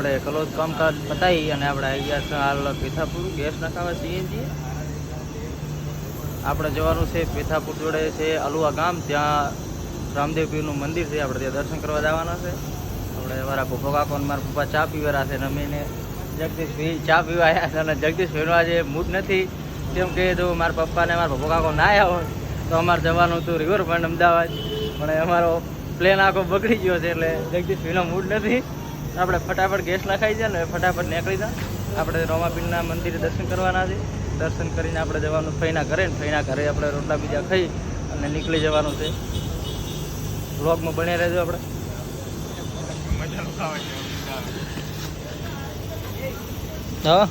આપણે કલોજ કામકાજ પતાવી અને આપણે છે હાલ પીથાપુર ગેસ નખાવા સીએનજી આપણે જવાનું છે પીથાપુર જોડે છે અલુવા ગામ. ત્યાં રામદેવપીરનું મંદિર છે. આપણે ત્યાં દર્શન કરવા જવાના છે. આપણે મારા પપ્પા કાકો મારા પપ્પા ચા પીવા છે. અને અમે જગદીશભાઈ ચા પીવા આવ્યા છે અને જગદીશભાઈનો આજે મૂડ નથી. કેમ કે જો મારા પપ્પાને મારા પપ્પા કાકો ના આવ્યા તો અમારે જવાનું હતું રિવરફ્રન્ટ અમદાવાદ. પણ અમારો પ્લેન આખો બગડી ગયો છે એટલે જગદીશભાઈનો મૂડ નથી. આપણે ફટાફટ ગેસ નખાઈ જાય ને ફટાફટ નીકળી જા. આપણે રોમાપીરના મંદિરે દર્શન કરવાના છે. દર્શન કરીને આપણે જવાનું ફઈના ઘરે ને ફઈના ઘરે આપણે રોટલા બીજા ખાઈ અને નીકળી જવાનું છે. વ્લોગમાં બને રહેજો આપણે. હા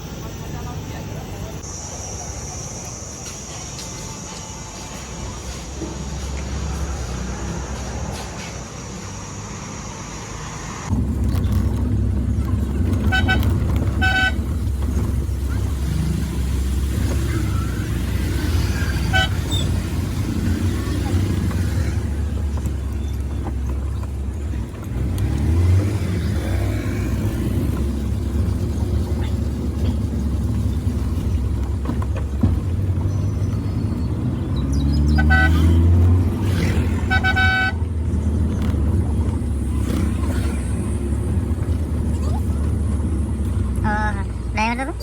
ડ્રાઈવર તો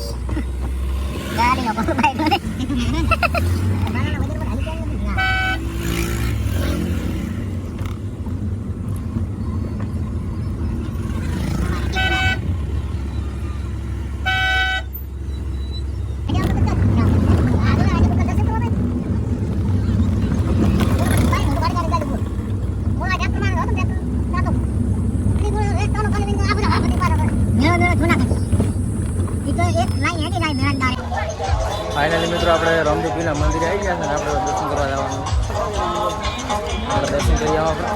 ગાડી નો બાઈક નો ફાઇનલી મિત્રો આપણે રામદેવપીરના મંદિરે આવી ગયા છે ને આપણે દર્શન કરવા જવાનું. આપણે દર્શન કરી આવો આપણે.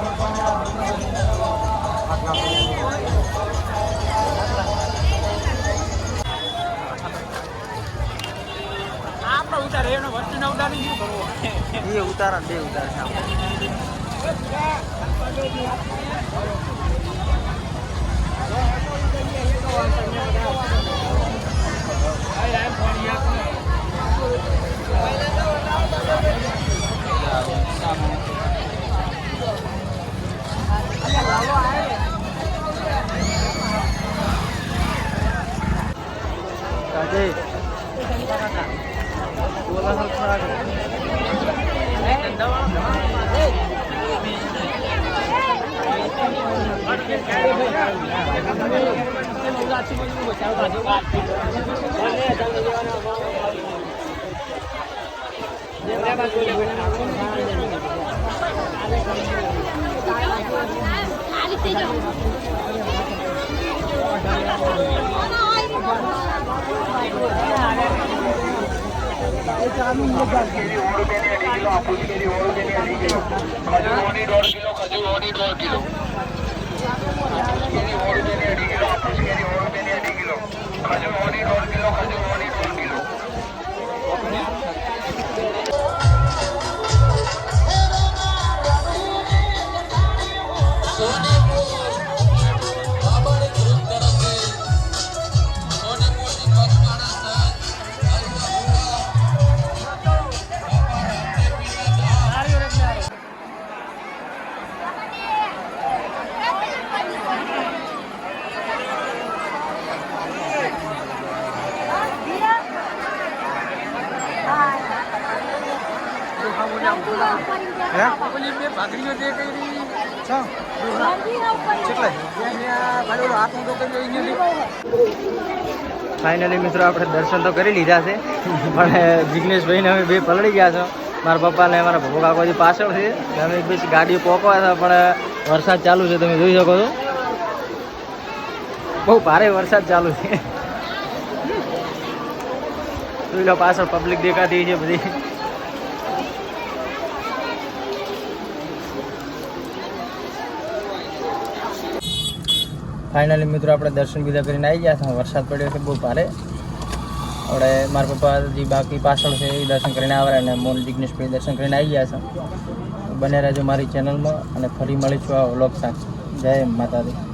એ ઉતારા બે ઉતારા આપણે. Bola खजूर ફાઇનલી મિત્રો આપણે દર્શન તો કરી લીધા છે. પણ જિગ્નેશભાઈને અમે બે પલળી ગયા છો. મારા પપ્પાને મારા પપ્પા કાકોજી પાછળ છે. અમે એક ગાડી ગાડીઓ પોકવા હતા પણ વરસાદ ચાલુ છે તમે જોઈ શકો છો. બહુ ભારે વરસાદ ચાલુ છે. જોઈ લો પાછળ પબ્લિક દેખાતી છે બધી. ફાઇનલી મિત્રો આપણે દર્શન બીજા કરીને આવી ગયા છે વરસાદ પડ્યો છે બહુ ભારે. આપણે મારા પપ્પા જે બાકી પાછળ છે એ દર્શન કરીને આવ્યા અને મોલ જિગ્નેશભાઈ દર્શન કરીને આવી ગયા છે. બને રહેજો મારી ચેનલમાં અને ફરી મળીશું આ વ્લોગ સાથે. જય માતાજી.